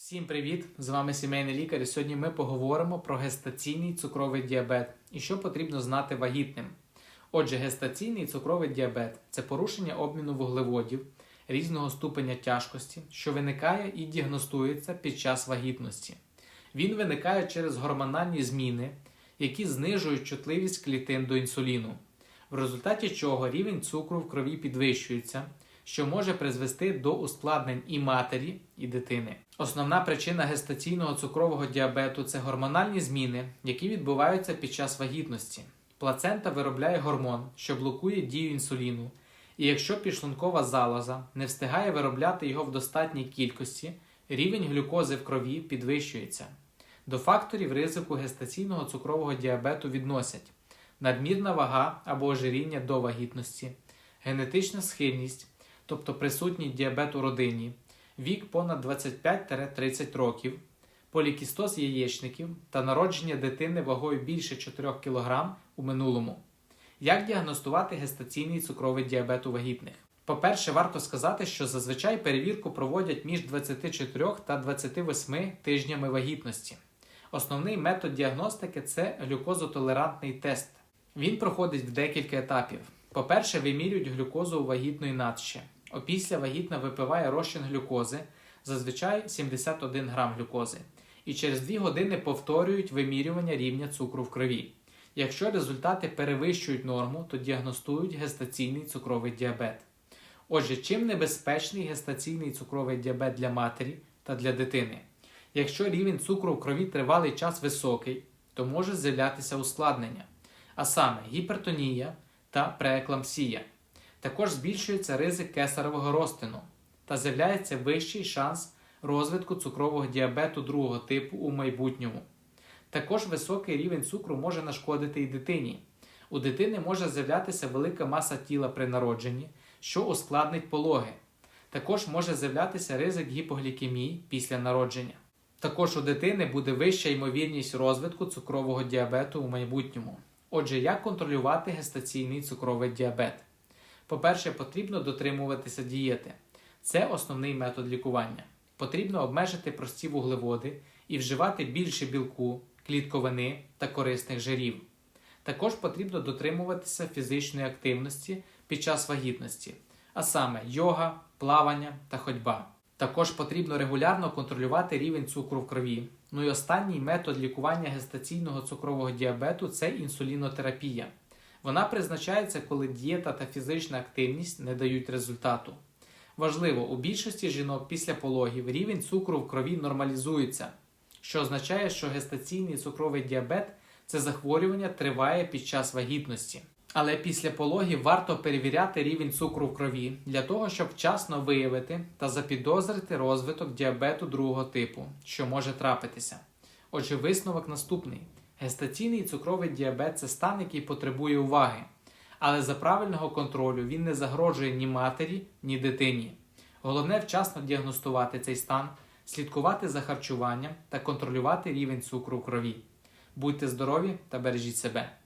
Всім привіт! З вами сімейний лікар. І сьогодні ми поговоримо про гестаційний цукровий діабет і що потрібно знати вагітним. Отже, гестаційний цукровий діабет це порушення обміну вуглеводів різного ступеня тяжкості, що виникає і діагностується під час вагітності. Він виникає через гормональні зміни, які знижують чутливість клітин до інсуліну, в результаті чого рівень цукру в крові підвищується, що може призвести до ускладнень і матері, і дитини. Основна причина гестаційного цукрового діабету це гормональні зміни, які відбуваються під час вагітності. Плацента виробляє гормон, що блокує дію інсуліну, і якщо підшлункова залоза не встигає виробляти його в достатній кількості, рівень глюкози в крові підвищується. До факторів ризику гестаційного цукрового діабету відносять надмірна вага або ожиріння до вагітності, генетична схильність, тобто присутність діабету у родині, вік понад 25-30 років, полікістоз яєчників та народження дитини вагою більше 4 кг у минулому. Як діагностувати гестаційний цукровий діабет у вагітних? По-перше, варто сказати, що зазвичай перевірку проводять між 24 та 28 тижнями вагітності. Основний метод діагностики це глюкозотолерантний тест. Він проходить в декілька етапів. По-перше, вимірюють глюкозу у вагітної надще. Опісля вагітна випиває розчин глюкози, зазвичай 71 грам глюкози, і через 2 години повторюють вимірювання рівня цукру в крові. Якщо результати перевищують норму, то діагностують гестаційний цукровий діабет. Отже, чим небезпечний гестаційний цукровий діабет для матері та для дитини? Якщо рівень цукру в крові тривалий час високий, то може з'являтися ускладнення, а саме гіпертонія та прееклампсія. Також збільшується ризик кесаревого розтину та з'являється вищий шанс розвитку цукрового діабету другого типу у майбутньому. Також високий рівень цукру може нашкодити і дитині. У дитини може з'являтися велика маса тіла при народженні, що ускладнить пологи. Також може з'являтися ризик гіпоглікемії після народження. Також у дитини буде вища ймовірність розвитку цукрового діабету у майбутньому. Отже, як контролювати гестаційний цукровий діабет? По-перше, потрібно дотримуватися дієти. Це основний метод лікування. Потрібно обмежити прості вуглеводи і вживати більше білку, клітковини та корисних жирів. Також потрібно дотримуватися фізичної активності під час вагітності, а саме йога, плавання та ходьба. Також потрібно регулярно контролювати рівень цукру в крові. Ну і останній метод лікування гестаційного цукрового діабету це інсулінотерапія. Вона призначається, коли дієта та фізична активність не дають результату. Важливо, у більшості жінок після пологів рівень цукру в крові нормалізується, що означає, що гестаційний цукровий діабет це захворювання триває під час вагітності. Але після пологів варто перевіряти рівень цукру в крові для того, щоб вчасно виявити та запідозрити розвиток діабету другого типу, що може трапитися. Отже, висновок наступний: гестаційний цукровий діабет це стан, який потребує уваги, але за правильного контролю він не загрожує ні матері, ні дитині. Головне вчасно діагностувати цей стан, слідкувати за харчуванням та контролювати рівень цукру в крові. Будьте здорові та бережіть себе!